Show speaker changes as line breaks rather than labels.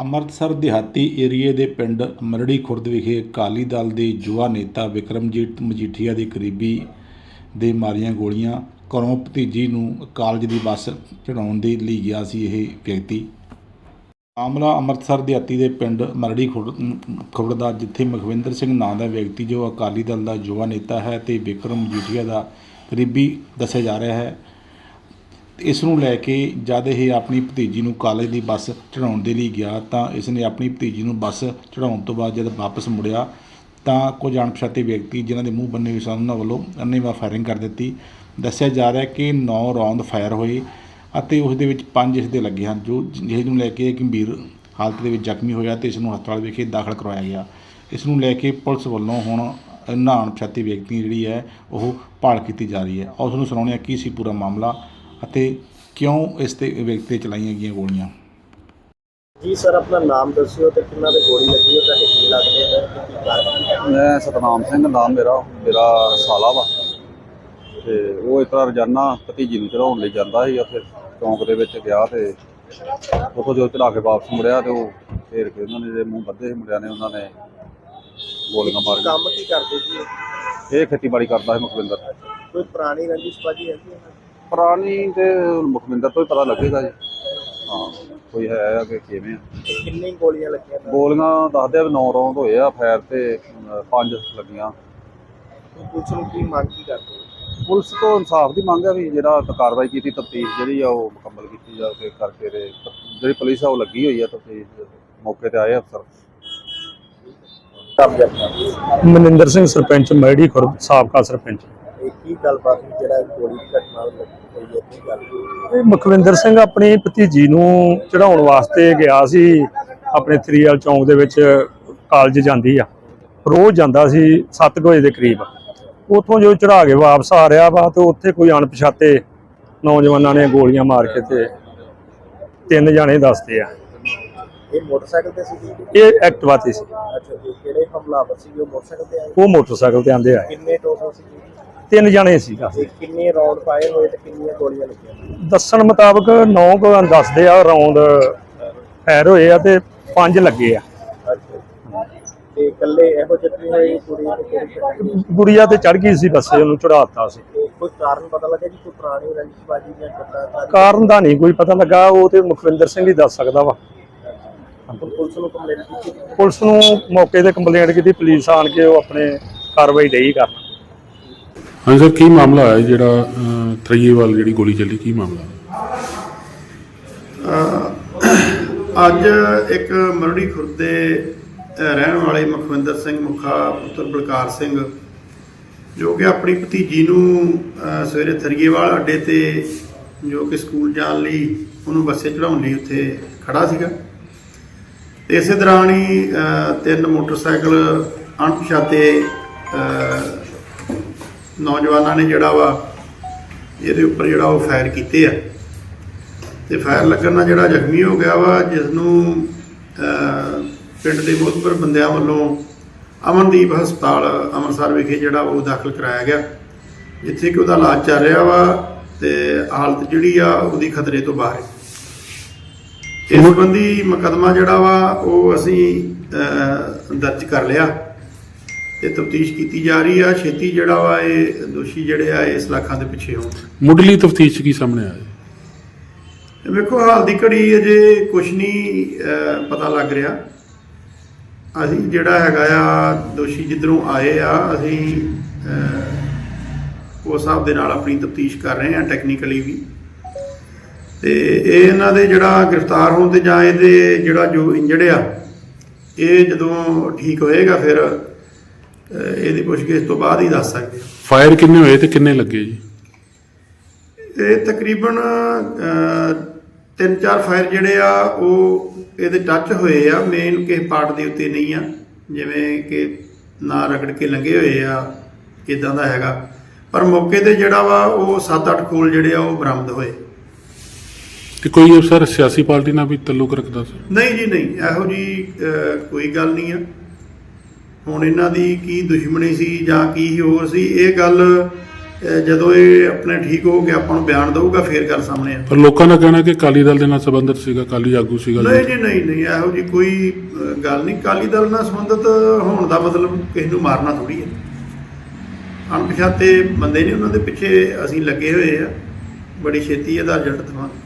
ਅੰਮ੍ਰਿਤਸਰ ਦਿਹਾਤੀ ਏਰੀਏ ਦੇ ਪਿੰਡ ਮਰੜੀ ਖੁਰਦ ਵਿਖੇ ਅਕਾਲੀ ਦਲ ਦੇ ਯੁਵਾ ਨੇਤਾ ਵਿਕਰਮਜੀਤ ਮਜੀਠੀਆ ਦੇ ਕਰੀਬੀ ਦੇ ਮਾਰੀਆਂ ਗੋਲੀਆਂ ਘਰੋਂ ਭਤੀਜੀ ਨੂੰ ਕਾਲਜ ਦੀ ਬੱਸ ਚੜਾਉਣ ਦੇ ਲਈ ਗਿਆ ਸੀ ਇਹ ਵਿਅਕਤੀ। ਮਾਮਲਾ ਅੰਮ੍ਰਿਤਸਰ ਦਿਹਾਤੀ ਦੇ ਪਿੰਡ ਮਰੜੀ ਖੁਰਦ ਖੁਰਦ ਦਾ, ਜਿੱਥੇ ਮਖਵਿੰਦਰ ਸਿੰਘ ਨਾਂ ਦਾ ਵਿਅਕਤੀ ਜੋ ਅਕਾਲੀ ਦਲ ਦਾ ਯੁਵਾ ਨੇਤਾ ਹੈ ਤੇ ਵਿਕਰਮ ਮਜੀਠੀਆ ਦਾ ਕਰੀਬੀ ਦੱਸਿਆ ਜਾ ਰਿਹਾ ਹੈ। ਇਸ ਨੂੰ ਲੈ ਕੇ ਜਦ ਇਹ ਆਪਣੀ ਭਤੀਜੀ ਨੂੰ ਕਾਲਜ ਦੀ ਬੱਸ ਚੜਾਉਣ ਦੇ ਲਈ ਗਿਆ ਤਾਂ ਇਸ ਨੇ ਆਪਣੀ ਭਤੀਜੀ ਨੂੰ ਬੱਸ ਚੜਾਉਣ ਤੋਂ ਬਾਅਦ ਜਦ ਵਾਪਸ ਮੁੜਿਆ ਤਾਂ ਕੁਝ ਅਣਪਛਾਤੇ ਵਿਅਕਤੀ ਜਿਨ੍ਹਾਂ ਦੇ ਮੂੰਹ ਬੰਨੇ ਹੋਏ ਸਨ, ਉਹਨਾਂ ਵੱਲੋਂ ਅੰਨ੍ਹੇਵਾਹ ਫਾਇਰਿੰਗ ਕਰ ਦਿੱਤੀ। ਦੱਸਿਆ ਜਾ ਰਿਹਾ ਹੈ ਕਿ 9 ਰੌਂਦ ਫਾਇਰ ਹੋਏ ਅਤੇ ਉਸ ਦੇ ਵਿੱਚ 5 ਇਸ ਦੇ ਲੱਗੇ ਹਨ, ਜੋ ਜਿਸ ਨੂੰ ਲੈ ਕੇ ਗੰਭੀਰ ਹਾਲਤ ਦੇ ਵਿੱਚ ਜ਼ਖਮੀ ਹੋਇਆ ਤੇ ਇਸ ਨੂੰ ਹਸਪਤਾਲ ਵਿਖੇ ਦਾਖਲ ਕਰਵਾਇਆ ਗਿਆ। ਇਸ ਨੂੰ ਲੈ ਕੇ ਪੁਲਿਸ ਵੱਲੋਂ ਹੁਣ ਇਹਨਾਂ ਅਣਪਛਾਤੇ ਵਿਅਕਤੀ ਜਿਹੜੀ ਹੈ ਉਹ ਭਾਲ ਕੀਤੀ ਜਾ ਰਹੀ ਹੈ। ਉਸ ਨੂੰ ਸੁਣਾਉਂਦੇ ਹਾਂ ਕੀ ਸੀ ਪੂਰਾ ਮਾਮਲਾ। ਅਤੇ ਕਿਉਂ ਇਸ ਤੇ ਵਿਅਕਤੀ ਤੇ ਚਲਾਈਆਂ ਗਈਆਂ ਗੋਲੀਆਂ?
ਜੀ ਸਰ ਆਪਣਾ ਨਾਮ ਦੱਸਿਓ ਤੇ ਕਿੰਨਾ ਦੇ ਗੋਲੀ ਲੱਗੀ ਹੈ ਤੁਹਾਡੇ ਕੀ ਲੱਗਦੇ ਨੇ ਤੇ ਕੀ ਕਾਰਨ
ਮੈਂ ਸਤਨਾਮ ਸਿੰਘ ਨਾਮ ਮੇਰਾ ਮੇਰਾ ਸਾਲਾ ਵਾ। ਤੇ ਉਹ ਇਸ ਤਰ੍ਹਾਂ ਰੋਜ਼ਾਨਾ ਭਤੀਜੀ ਨੂੰ ਚੜਾਉਣ ਲਈ ਜਾਂਦਾ ਸੀ ਉੱਥੇ ਚੌਂਕ ਦੇ ਵਿੱਚ ਗਿਆ ਤੇ ਉੱਥੋਂ ਜੋ ਚੜਾ ਕੇ ਵਾਪਸ ਮੁੜਿਆ ਤੇ ਉਹ ਫੇਰ ਕੇ ਉਹਨਾਂ ਨੇ ਜਿਹੜੇ ਮੂੰਹ ਬੱਧੇ ਸੀ ਮੁੰਡਿਆਂ ਨੇ ਉਹਨਾਂ ਨੇ ਗੋਲੀਆਂ ਮਾਰੀਆਂ
ਕੰਮ ਕੀ ਕਰਦੇ ਜੀ ਇਹ?
ਇਹ ਖੇਤੀਬਾੜੀ ਕਰਦਾ ਹੈ ਮੁਖਵਿੰਦਰ।
ਕੋਈ ਪੁਰਾਣੀ ਰੰਜਿਸ਼ ਬਾਜੀ ਹੈਗੀ ਹੈ?
ਪੁਰਾਣੀ ਤੇ ਮੁਖਵਿੰਦਰ ਤੋਂ ਹੀ ਪਤਾ ਲੱਗੇਗਾ ਜੀ। ਹਾਂ ਕੋਈ ਹੈ ਆ ਕਿ ਕਿਵੇਂ ਆ।
ਕਿੰਨੀ ਗੋਲੀਆਂ ਲੱਗੀਆਂ?
ਗੋਲੀਆਂ ਦੱਸਦੇ ਆ ਵੀ 9 ਰੌਂਦ ਹੋਏ ਆ ਫਾਇਰ ਤੇ 5 ਲੱਗੀਆਂ।
ਪੁਲਿਸ ਨੂੰ ਕੀ ਮੰਗ ਕੀ ਕਰਦੇ ਹੋ?
ਪੁਲਿਸ ਤੋਂ ਇਨਸਾਫ ਦੀ ਮੰਗ ਹੈ ਵੀ ਜਿਹੜਾ ਕਾਰਵਾਈ ਕੀਤੀ ਤਫਤੀਸ਼ ਜਿਹੜੀ ਆ ਉਹ ਮੁਕੰਮਲ ਕੀਤੀ ਜਾਵੇ ਕਰਕੇ ਤੇ ਜਿਹੜੀ ਪੁਲਿਸ ਆ ਉਹ ਲੱਗੀ ਹੋਈ ਆ ਤਫਤੀਸ਼ ਮੌਕੇ ਤੇ ਆਏ ਅਫਸਰ।
ਮਨਿੰਦਰ ਸਿੰਘ ਸਰਪੰਚ ਮੈੜੀ ਖੁਰਦ ਸਾਬਕਾ ਸਰਪੰਚ।
ਇਹ ਕੀ ਗੱਲਬਾਤ ਹੋਈ? ਜਿਹੜਾ ਗੋਲੀ ਦੀ ਘਟਨਾ ਹੋਈ ਹੈ ਕੀ ਗੱਲ? ਹੋਈ?
ਇਹ ਮੁਖਵਿੰਦਰ ਸਿੰਘ ਆਪਣੀ ਭਤੀਜੀ ਨੂੰ ਚੜਾਉਣ ਵਾਸਤੇ ਗਿਆ ਸੀ। ਆਪਣੇ ਥਰੀਅਲ ਚੌਂਕ ਦੇ ਵਿੱਚ ਕਾਲਜ ਜਾਂਦੀ ਆ। ਰੋਜ਼ ਜਾਂਦਾ ਸੀ 7 ਵਜੇ ਦੇ ਕਰੀਬ। ਉਥੋਂ ਜੋ ਚੜਾ ਕੇ ਵਾਪਸ ਆ ਰਿਹਾ ਵਾ ਤੇ ਉੱਥੇ ਕੋਈ ਅਣਪਛਾਤੇ ਨੌਜਵਾਨਾਂ ਨੇ ਗੋਲੀਆਂ ਮਾਰ ਕੇ ਤੇ ਤਿੰਨ ਜਾਣੇ ਦੱਸਦੇ ਆ।
ਇਹ ਮੋਟਰਸਾਈਕਲ ਤੇ ਸੀ?
ਇਹ ਐਕਟਿਵਾ ਤੇ ਸੀ।
ਅੱਛਾ ਜੀ ਕਿਹੜੇ ਹਮਲਾਵਰ ਸੀ? ਉਹ ਮੋਟਰਸਾਈਕਲ ਤੇ ਆਏ?
ਉਹ ਮੋਟਰਸਾਈਕਲ ਤੇ ਆਂਦੇ ਆਏ।
ਕਿੰਨੇ ਟੋਟਲ ਸੀ?
ਤਿੰਨ ਜਾਣੇ ਸੀ
ਤੇ ਕਿੰਨੇ ਰਾਉਂਡ ਫਾਇਰ ਹੋਏ ਤੇ ਕਿੰਨੀਆਂ ਗੋਲੀਆਂ ਲੱਗੀਆਂ?
ਦੱਸਣ ਮੁਤਾਬਕ 9 ਕੁ ਦੱਸਦੇ ਆ ਰੌਂਦ ਫਾਇਰ ਹੋਏ ਆ ਤੇ 5 ਲੱਗੇ ਆ।
ਤੇ ਇਕੱਲੇ ਇਹੋ ਜਿਹੀ ਹੋਈ ਕੁੜੀ ਤੇ ਕਿਹੜੀ ਘਟਨਾ?
ਗੁੜੀਆ ਤੇ ਚੜ ਗਈ ਸੀ ਬੱਸੇ ਉਹਨੂੰ ਚੜਾਤਾ ਸੀ।
ਤੇ ਕੋਈ ਕਾਰਨ ਪਤਾ ਲੱਗਾ ਜੀ ਕੋਈ ਪੁਰਾਣੀ ਰੰਜਿਸ਼ ਬਾਜੀ ਜਾਂ ਕਿੱਦਾਂ
ਕਾਰਨ ਦਾ ਨਹੀਂ ਕੋਈ ਪਤਾ ਲੱਗਾ ਉਹ ਤੇ ਮੁਖਵਿੰਦਰ ਸਿੰਘ ਹੀ ਦੱਸ ਸਕਦਾ ਵਾ।
ਪੁਲਿਸ ਨੂੰ ਕੰਪਲੇਂਟ ਕੀਤੀ?
ਪੁਲਿਸ ਨੂੰ ਮੌਕੇ ਤੇ ਕੰਪਲੇਂਟ ਕੀਤੀ ਪੁਲਿਸ ਆਣ ਕੇ ਉਹ ਆਪਣੇ ਕਾਰਵਾਈ ਡਈ ਕਰਨ।
ਹਾਂਜੀ ਸਰ ਕੀ ਮਾਮਲਾ ਹੈ ਜਿਹੜਾ ਅਹ, ਥਰਈਏਵਾਲ ਜਿਹੜੀ ਗੋਲੀ ਚੱਲੀ ਕੀ ਮਾਮਲਾ?
ਅੱਜ ਇੱਕ ਮਰੜੀ ਖੁਰਦੇ ਰਹਿਣ ਵਾਲੇ ਮੁਖਵਿੰਦਰ ਸਿੰਘ ਮੁਖਾ ਪੁੱਤਰ ਬਲਕਾਰ ਸਿੰਘ ਜੋ ਕਿ ਆਪਣੀ ਭਤੀਜੀ ਨੂੰ ਸਵੇਰੇ ਥਰੀਏਵਾਲ ਅੱਡੇ ਤੇ ਜੋ ਕਿ ਸਕੂਲ ਜਾਣ ਲਈ ਉਹਨੂੰ ਬੱਸੇ ਚੜਾਉਣ ਲਈ ਉੱਥੇ ਖੜਾ ਸੀਗਾ। ਤੇ ਇਸੇ ਦੌਰਾਨ ਹੀ ਤਿੰਨ ਮੋਟਰਸਾਈਕਲ ਅਣਪਛਾਤੇ ਨੌਜਵਾਨਾਂ ਨੇ ਜਿਹੜਾ ਵਾ ਇਹਦੇ ਉੱਪਰ ਜਿਹੜਾ ਉਹ ਫਾਇਰ ਕੀਤੇ ਆ। ਤੇ ਫਾਇਰ ਲੱਗਣ ਨਾਲ ਜਿਹੜਾ ਜ਼ਖਮੀ ਹੋ ਗਿਆ ਵਾ ਜਿਸ ਨੂੰ ਪਿੰਡ ਦੇ ਮੋਹਤਪੁਰ ਬੰਦਿਆਂ ਵੱਲੋਂ ਅਮਨਦੀਪ ਹਸਪਤਾਲ ਅੰਮ੍ਰਿਤਸਰ ਵਿਖੇ ਜਿਹੜਾ ਉਹ ਦਾਖਲ ਕਰਾਇਆ ਗਿਆ ਜਿੱਥੇ ਕਿ ਉਹਦਾ ਇਲਾਜ ਚੱਲ ਰਿਹਾ ਵਾ ਤੇ ਹਾਲਤ ਜਿਹੜੀ ਆ ਉਹਦੀ ਖਤਰੇ ਤੋਂ ਬਾਹਰ ਹੈ। ਇਸ ਸੰਬੰਧੀ ਮੁਕੱਦਮਾ ਜਿਹੜਾ ਵਾ ਉਹ ਅਸੀਂ ਦਰਜ ਕਰ ਲਿਆ। ਤੇ ਤਫਤੀਸ਼ ਕੀਤੀ ਜਾ ਰਹੀ ਆ। ਛੇਤੀ ਜਿਹੜਾ ਵਾ ਇਹ ਦੋਸ਼ੀ ਜਿਹੜੇ ਆ ਇਸ ਲੱਖਾਂ ਦੇ ਪਿੱਛੇ ਹੋਣ।
ਮੁੱਢਲੀ ਤਫਤੀਸ਼ ਕੀ ਸਾਹਮਣੇ ਆਇਆ?
ਵੇਖੋ ਹਾਲ ਦੀ ਘੜੀ ਅਜੇ ਕੁਝ ਨਹੀਂ ਪਤਾ ਲੱਗ ਰਿਹਾ। ਅਸੀਂ ਜਿਹੜਾ ਹੈਗਾ ਆ ਦੋਸ਼ੀ ਜਿੱਧਰੋਂ ਆਏ ਆ ਅਸੀਂ ਅਹ, ਉਸ ਹਿਸਾਬ ਦੇ ਨਾਲ ਆਪਣੀ ਤਫਤੀਸ਼ ਕਰ ਰਹੇ ਆ ਟੈਕਨੀਕਲੀ ਵੀ। ਤੇ ਇਹ ਇਹਨਾਂ ਦੇ ਜਿਹੜਾ ਗ੍ਰਿਫਤਾਰ ਹੋਣ ਤੇ ਜਾਂ ਇਹਦੇ ਜਿਹੜਾ ਜੋ ਇੰਜਰਡ ਆ ਇਹ ਜਦੋਂ ਠੀਕ ਹੋਏਗਾ ਫਿਰ ਇਹਦੀ ਪੁੱਛਗਿੱਛ ਤੋਂ ਬਾਅਦ ਹੀ ਦੱਸ ਸਕਦੇ ਹਾਂ।
ਫਾਇਰ ਕਿੰਨੇ ਹੋਏ ਤੇ ਕਿੰਨੇ ਲੱਗੇ ਜੀ?
ਇਹ ਤਕਰੀਬਨ ਤਿੰਨ ਚਾਰ ਫਾਇਰ ਜਿਹੜੇ ਆ ਉਹ ਇਹਦੇ ਟੱਚ ਹੋਏ ਆ ਮੇਨ ਕਿਸੇ ਪਾਰਟ ਦੇ ਉੱਤੇ ਨਹੀਂ ਆ। ਜਿਵੇਂ ਕਿ ਨਾ ਰਗੜ ਕੇ ਲੰਗੇ ਹੋਏ ਆ ਇਦਾਂ ਦਾ ਹੈਗਾ। ਪਰ ਮੌਕੇ ਤੇ ਜਿਹੜਾ ਵਾ ਉਹ 7-8 ਖੋਲ ਜਿਹੜੇ ਆ ਉਹ ਬਰਾਮਦ ਹੋਏ।
ਤੇ ਕੋਈ ਅਫਸਰ ਸਿਆਸੀ ਪਾਰਟੀ ਨਾਲ ਵੀ ਤਾਲੁਕ ਰੱਖਦਾ ਸੀ?
ਨਹੀਂ ਜੀ ਨਹੀਂ। ਇਹੋ ਜੀ ਕੋਈ ਗੱਲ ਨਹੀਂ ਆ। ਹੁਣ ਇਹਨਾਂ ਦੀ ਕੀ ਦੁਸ਼ਮਣੀ ਸੀ ਜਾਂ ਕੀ ਹੋਰ ਸੀ ਇਹ ਗੱਲ ਜਦੋਂ ਇਹ ਆਪਣੇ ਠੀਕ ਹੋ ਗਿਆ ਆਪਾਂ ਨੂੰ ਬਿਆਨ ਦਊਗਾ ਫੇਰ ਗੱਲ ਸਾਹਮਣੇ ਆ
ਪਰ ਲੋਕਾਂ ਦਾ ਕਹਿਣਾ ਕਿ ਅਕਾਲੀ ਦਲ ਦੇ ਨਾਲ ਸੰਬੰਧਿਤ ਸੀਗਾ ਅਕਾਲੀ ਆਗੂ ਸੀਗਾ।
ਨਹੀਂ ਜੀ ਨਹੀਂ ਨਹੀਂ ਇਹੋ ਜੀ ਕੋਈ ਗੱਲ ਨਹੀਂ। ਕਾਲੀ ਦਲ ਨਾਲ ਸੰਬੰਧਿਤ ਹੋਣ ਦਾ ਮਤਲਬ ਕਿਸੇ ਨੂੰ ਮਾਰਨਾ ਥੋੜੀ ਹੈ। ਅਣਪਛਾਤੇ ਬੰਦੇ ਨੇ ਉਹਨਾਂ ਦੇ ਪਿੱਛੇ ਅਸੀਂ ਲੱਗੇ ਹੋਏ ਆ। ਬੜੀ ਛੇਤੀ ਇਹਦਾ ਰਿਜ਼ਲਟ ਦਵਾਂਗੇ।